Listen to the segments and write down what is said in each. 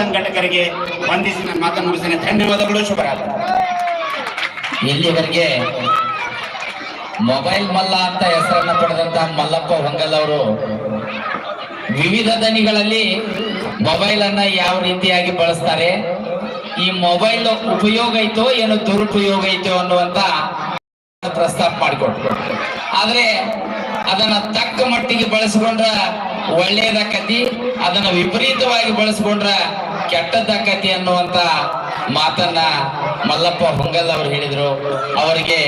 ಸಂಘಟಕರಿಗೆ ವಂದಿಸಿ ನನ್ನ ಮಾತನ್ನು ಮುಗಿಸ್ತೇನೆ. ಧನ್ಯವಾದಗಳು ಶುಭರಾತ್ರಿ ಇಲ್ಲಿವರೆಗೆ ಮೊಬೈಲ್ ಮಲ್ಲ ಅಂತ ಹೆಸರನ್ನ ಪಡೆದಂತ ಮಲ್ಲಪ್ಪ ಹೊಂಗಲ್ ಅವರು ವಿವಿಧ ದನಿಗಳಲ್ಲಿ ಮೊಬೈಲ್ ಅನ್ನ ಯಾವ ರೀತಿಯಾಗಿ ಬಳಸ್ತಾರೆ, ಈ ಮೊಬೈಲ್ ಉಪಯೋಗ ಐತೋ ಏನು ದುರುಪಯೋಗ ಐತೋ ಅನ್ನುವಂತ ಪ್ರಸ್ತಾಪ ಮಾಡಿಕೊಟ್ರು. ಆದ್ರೆ ಅದನ್ನ ತಕ್ಕ ಮಟ್ಟಿಗೆ ಬಳಸ್ಕೊಂಡ್ರ ಒಳ್ಳೆಯದಾಕತಿ ಅದನ್ನ ವಿಪರೀತವಾಗಿ ಬಳಸ್ಕೊಂಡ್ರ ಕೆಟ್ಟದ್ದಾಕತಿ ಅನ್ನುವಂತ ಮಾತನ್ನ ಮಲ್ಲಪ್ಪ ಹೊಂಗಲ್ ಅವರು ಹೇಳಿದ್ರು. ಅವರಿಗೆ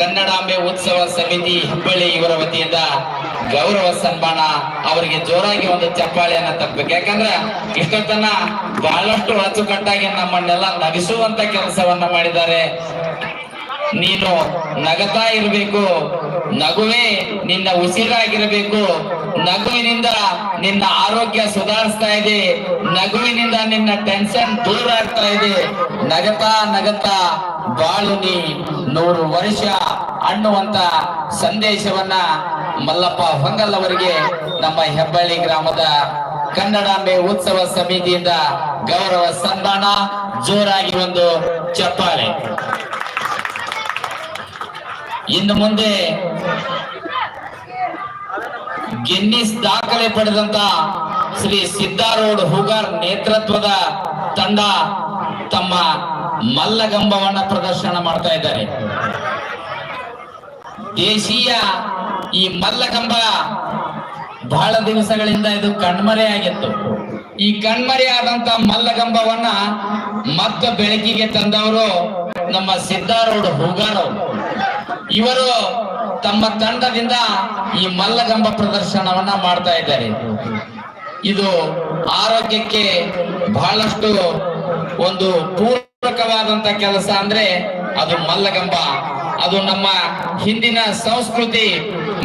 ಕನ್ನಡಾಂಬೆ ಉತ್ಸವ ಸಮಿತಿ ಹುಬ್ಬಳ್ಳಿ ಇವರ ವತಿಯಿಂದ ಗೌರವ ಸನ್ಮಾನ, ಅವರಿಗೆ ಜೋರಾಗಿ ಒಂದು ಚಪ್ಪಾಳೆಯನ್ನ ತಪ್ಪಬೇಕು ಯಾಕಂದ್ರೆ ಇಷ್ಟೊತ್ತನ ಬಹಳಷ್ಟು ಅಚ್ಚುಕಟ್ಟಾಗಿ ನಮ್ಮನ್ನೆಲ್ಲ ನಗಿಸುವಂತ ಕೆಲಸವನ್ನ ಮಾಡಿದ್ದಾರೆ. ನೀನು ನಗತಾ ಇರಬೇಕು. ನಗುವೆ ನಿನ್ನ ಉಸಿರಾಗಿರಬೇಕು. ನಗುವಿನಿಂದ ನಿನ್ನ ಆರೋಗ್ಯ ಸುಧಾರಿಸ್ತಾ ಇದೆ. ನಗುವಿನಿಂದ ನಿನ್ನ ಟೆನ್ಷನ್ ದೂರ ಆಗ್ತಾ ಇದೆ. ನಗತಾ ನಗತಾ ಬಾಳು ನೀ. ನೂರು ವರ್ಷ ಅನ್ನುವಂತ ಸಂದೇಶವನ್ನ ಮಲ್ಲಪ್ಪ ಹೊಂಗಲ್ ಅವರಿಗೆ ನಮ್ಮ ಹೆಬ್ಬಳ್ಳಿ ಗ್ರಾಮದ ಕನ್ನಡಾಂಬೆ ಉತ್ಸವ ಸಮಿತಿಯಿಂದ ಗೌರವ ಸನ್ಮಾನ ಜೋರಾಗಿ ಒಂದು ಚಪ್ಪಾಳೆ. ಇನ್ನು ಮುಂದೆ ಗಿನ್ನಿಸ್ ದಾಖಲೆ ಪಡೆದಂತ ಶ್ರೀ ಸಿದ್ದಾರೂಢ ಹುಗಾರ್ ನೇತೃತ್ವದ ತಂಡ ತಮ್ಮ ಮಲ್ಲಗಂಬವನ್ನ ಪ್ರದರ್ಶನ ಮಾಡ್ತಾ ಇದ್ದಾರೆ. ದೇಶೀಯ ಈ ಮಲ್ಲಗಂಬ ಬಹಳ ದಿವಸಗಳಿಂದ ಇದು ಕಣ್ಮರೆಯಾಗಿತ್ತು ಈ ಕಣ್ಮರೆಯಾದಂತ ಮಲ್ಲಗಂಬವನ್ನ ಮತ್ತೆ ಬೆಳಕಿಗೆ ತಂದವರು ನಮ್ಮ ಸಿದ್ದಾರೂಢ ಹುಗಾರ್ ಅವರು. ಇವರು ತಮ್ಮ ತಂಡದಿಂದ ಈ ಮಲ್ಲಗಂಬ ಪ್ರದರ್ಶನವನ್ನ ಮಾಡ್ತಾ ಇದ್ದಾರೆ. ಇದು ಆರೋಗ್ಯಕ್ಕೆ ಬಹಳಷ್ಟು ಒಂದು ಪೂರಕವಾದಂತ ಕೆಲಸ ಅಂದ್ರೆ ಅದು ಮಲ್ಲಗಂಬ. ಅದು ನಮ್ಮ ಹಿಂದಿನ ಸಂಸ್ಕೃತಿ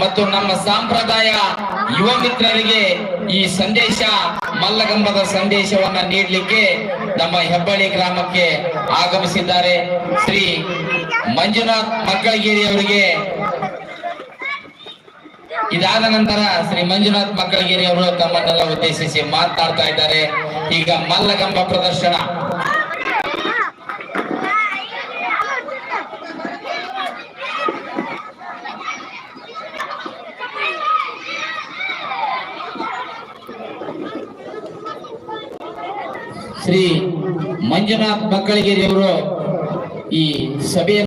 ಮತ್ತು ನಮ್ಮ ಸಂಪ್ರದಾಯ ಯುವ ಮಿತ್ರರಿಗೆ ಈ ಸಂದೇಶ, ಮಲ್ಲಗಂಬದ ಸಂದೇಶವನ್ನ ನೀಡಲಿಕ್ಕೆ ನಮ್ಮ ಹೆಬ್ಬಳ್ಳಿ ಗ್ರಾಮಕ್ಕೆ ಆಗಮಿಸಿದ್ದಾರೆ. ಶ್ರೀ ಮಂಜುನಾಥ್ ಮಕ್ಕಳಗಿರಿ ಅವರಿಗೆ ಇದಾದ ನಂತರ ಶ್ರೀ ಮಂಜುನಾಥ್ ಮಕ್ಕಳಗಿರಿ ಅವರು ತಮ್ಮನ್ನೆಲ್ಲ ಉದ್ದೇಶಿಸಿ ಮಾತಾಡ್ತಾ ಇದ್ದಾರೆ. ಈಗ ಮಲ್ಲಗಂಬ ಪ್ರದರ್ಶನ. ಶ್ರೀ ಮಂಜುನಾಥ್ ಮಕ್ಕಳಿಗೆ ಅವರು ಈ ಸಭೆಯ